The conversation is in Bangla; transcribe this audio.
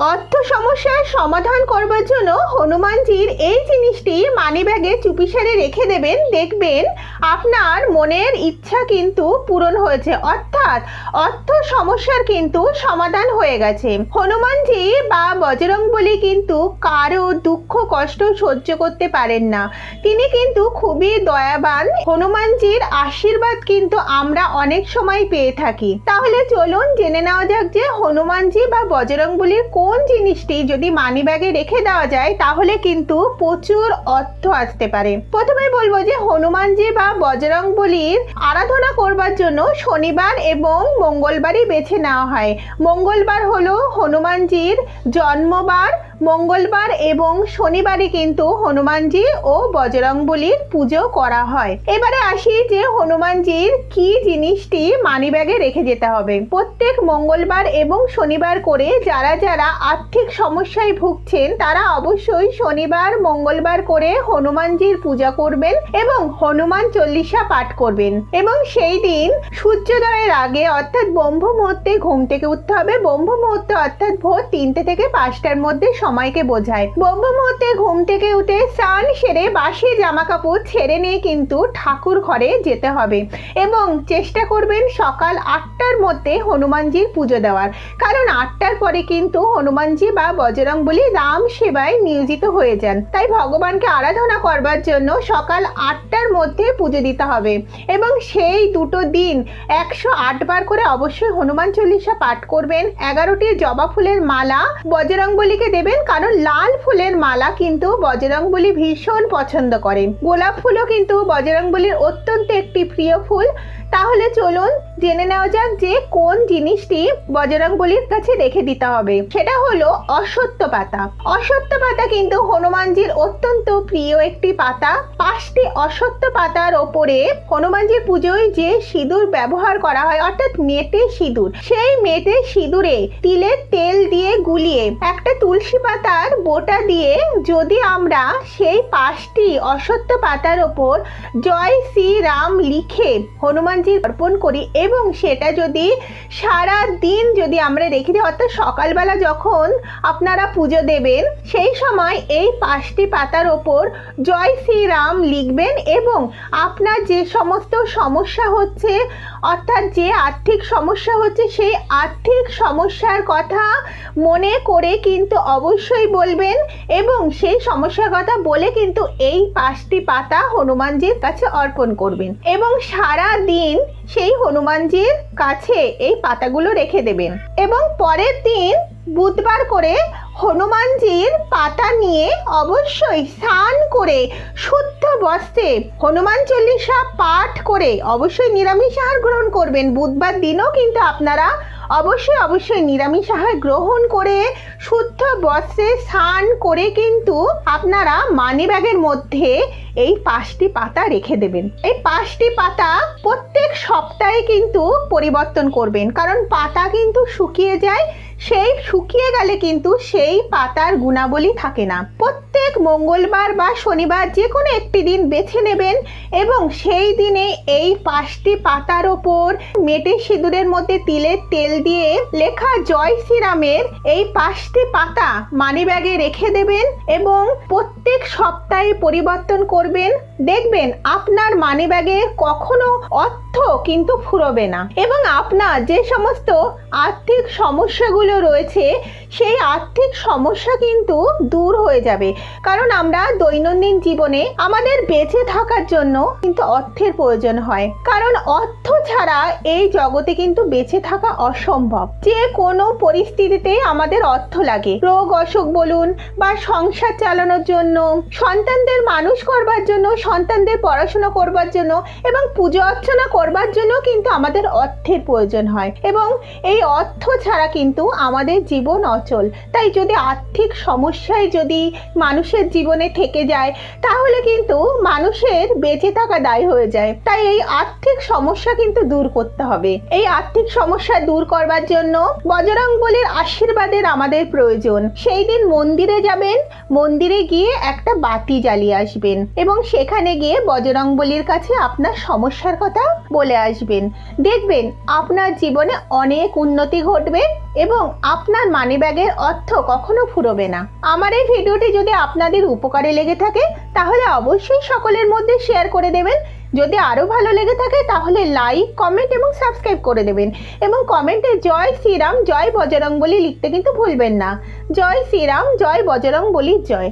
অর্থ সমস্যার সমাধান করবার জন্য হনুমানজির এই জিনিসটি মানিব্যাগে চুপিসারে রেখে দেবেন। দেখবেন আপনার মনের ইচ্ছা কিন্তু পূরণ হয়েছে। অর্থাৎ অর্থ সমস্যার কিন্তু সমাধান হয়ে গেছে। হনুমানজি বা বজরং বলি কিন্তু কারও দুঃখ, কষ্ট সহ্য করতে পারেন না। তিনি কিন্তু খুবই দয়াবান। হনুমানজির আশীর্বাদ কিন্তু আমরা অনেক সময় পেয়ে থাকি। তাহলে চলুন জেনে নেওয়া যাক যে হনুমানজি বা বজরংবলির কোন জিনিসটি যদি মানি ব্যাগে রেখে দেওয়া যায়, তাহলে কিন্তু প্রচুর অর্থ আসতে পারে। প্রথমে বলব যে হনুমানজি বা বজরং বলির আরাধনা করবার জন্য শনিবার এবং মঙ্গলবারই বেছে নেওয়া হয়। মঙ্গলবার হলো হনুমানজির জন্মবার মঙ্গলবার এবং শনিবারে কিন্তু হনুমানজি ও বজরংবলির পুজো করা হয়। এবারে আসি যে হনুমানজির কি জিনিসটি মানিব্যাগে রেখে যেতে হবে। প্রত্যেক মঙ্গলবার এবং শনিবার করে যারা যারা আর্থিক সমস্যায় ভুগছেন, তারা অবশ্যই শনিবার, মঙ্গলবার করে হনুমানজির পূজা করবেন এবং হনুমান চল্লিশা পাঠ করবেন। এবং সেই দিন সূর্যোদয়ের আগে অর্থাৎ ব্রহ্ম মুহূর্তে ঘুম থেকে উঠতে হবে। ব্রহ্ম মুহূর্তে অর্থাৎ ভোর তিনটে থেকে পাঁচটার মধ্যে সময়কে বোঝায়। ব্রহ্ম মুহূর্তে ঘুম থেকে উঠে স্নান সেরে বাসি জামা কাপড় ছেড়ে নিয়ে কিন্তু ঠাকুর ঘরে যেতে হবে এবং চেষ্টা করবেন সকাল আটটার মধ্যে হনুমানজির পুজো দেওয়ার। কারণ আটটার পরে কিন্তু হনুমানজি বা বজরং বলি রাম সেবায় নিয়োজিত হয়ে যান। তাই ভগবানকে আরাধনা করবার জন্য সকাল আটটার মধ্যে পুজো দিতে হবে এবং সেই দুটো দিন একশো আটবার করে অবশ্যই হনুমান চল্লিশা পাঠ করবেন। এগারোটি জবা ফুলের মালা বজরংবলীকে দেবেন কারণ লাল ফুলের মালা কিন্তু বজরংবলী ভীষণ পছন্দ করেন। গোলাপ ফুলও কিন্তু বজরংবলীর অত্যন্ত একটি প্রিয় ফুল। তাহলে চলুন জেনে নেওয়া যাক যে কোন জিনিসটি বজরংবলীর কাছে রেখে দিতে হবে। সেটা হলো অসত্য পাতা। অসত্য পাতা কিন্তু হনুমানজির অত্যন্ত প্রিয় একটি পাতা। পাঁচটি অসত্য পাতার ওপরে হনুমানজির পুজোয় যে সিঁদুর ব্যবহার করা হয়, অর্থাৎ মেটে সিঁদুর, সেই মেটে সিঁদুরে তিলের তেল দিয়ে গুলিয়ে একটা তুলসী পাতার বোটা দিয়ে যদি আমরা সেই পাঁচটি অসত্য পাতার ওপর জয় শ্রীরাম লিখে হনুমানজির অর্পণ করি এবং সেটা যদি সারা দিন যদি আমরা রেখে দিই, অর্থাৎ সকালবেলা যখন আপনারা পুজো দেবেন, সেই সময় এই পাঁচটি পাতার ওপর জয় শ্রীরাম লিখবেন এবং আপনার যে সমস্ত সমস্যা হচ্ছে, অর্থাৎ যে আর্থিক সমস্যা হচ্ছে, সেই আর্থিক সমস্যার কথা মনে করে কিন্তু অবশ্যই বলবেন এবং সেই সমস্যার কথা বলে কিন্তু এই পাঁচটি পাতা হনুমানজির কাছে অর্পণ করবেন। এবং সারা দিন সেই হনুমানজির কাছে এই পাতাগুলো রেখে দেবেন। এবং পরের দিন বুধবার করে হনুমানজির পাতা নিয়ে অবশ্যই স্নান করে শুদ্ধ বস্ত্রে হনুমান চল্লিশা পাঠ করে অবশ্যই নিরামিষ আহার গ্রহণ করবেন। বুধবার দিনও কিন্তু আপনারা অবশ্যই অবশ্যই নিরামিষ আহার গ্রহণ করে শুদ্ধ বস্ত্রে স্নান করে কিন্তু আপনারা মানি ব্যাগের মধ্যে এই পাঁচটি পাতা রেখে দেবেন। এই পাঁচটি পাতা প্রত্যেক সপ্তাহে কিন্তু পরিবর্তন করবেন। কারণ পাতা কিন্তু শুকিয়ে যায় সেই শুকিয়ে গেলে কিন্তু সেই পাতার গুণাবলী থাকে না। প্রত্যেক মঙ্গলবার বা শনিবার যে কোনো একটি দিন বেছে নেবেন এবং সেই দিনে এই পাঁচটি পাতার ওপর মেটে সিঁদুরের মধ্যে তিলের তেল দিয়ে লেখা জয় শ্রীরামের এই পাঁচটি পাতা মানিব্যাগে রেখে দেবেন এবং প্রত্যেক সপ্তাহে পরিবর্তন করবেন। দেখবেন আপনার মানি ব্যাগে কখনো অর্থ কিন্তু ফুরবে না। এবং আপনার যে সমস্ত আর্থিক সমস্যাগুলো রয়েছে সেই আর্থিক সমস্যা কিন্তু দূর হয়ে যাবে। কারণ আমরা দৈনন্দিন জীবনে আমাদের বেঁচে থাকার জন্য কিন্তু অর্থের প্রয়োজন হয়। কারণ অর্থ ছাড়া এই জগতে কিন্তু বেঁচে থাকা অসম্ভব। যে কোনো পরিস্থিতিতে আমাদের অর্থ লাগে। রোগ, অসুখ বলুন বা সংসার চালানোর জন্য, সন্তানদের মানুষ করবার জন্য, সন্তানদের পড়াশোনা করবার জন্য এবং পুজো অর্চনা করবার জন্য কিন্তু আমাদের অর্থের প্রয়োজন হয়। এবং এই অর্থ ছাড়া কিন্তু আমাদের জীবন অচল। তাই যদি আর্থিক সমস্যায় যদি মানুষের জীবনে থেকে যায়, তাহলে কিন্তু মানুষের বেঁচে থাকা দায় হয়ে যায়। তাই এই আর্থিক সমস্যা কিন্তু দূর করতে হবে। এই আর্থিক সমস্যা দূর করবার জন্য বজরং বলির আশীর্বাদের আমাদের প্রয়োজন। সেই দিন মন্দিরে যাবেন, মন্দিরে গিয়ে একটা বাতি জ্বালিয়ে আসবেন এবং সেখানে গিয়ে বজরংবলির কাছে আপনার সমস্যার কথা বলে আসবেন। দেখবেন আপনার জীবনে অনেক উন্নতি ঘটবে। এবং আপনার মানি ব্যাগের অর্থ কখনো ফুরবে না। আমার এই ভিডিওটি যদি আপনাদের উপকারে লেগে থাকে, তাহলে অবশ্যই সকলের মধ্যে শেয়ার করে দেবেন। যদি আরও ভালো লেগে থাকে, তাহলে লাইক কমেন্ট এবং সাবস্ক্রাইব করে দেবেন। এবং কমেন্টে জয় শ্রীরাম, জয় বজরংবলী লিখতে কিন্তু ভুলবেন না। জয় শ্রীরাম, জয় বজরংবলীর জয়।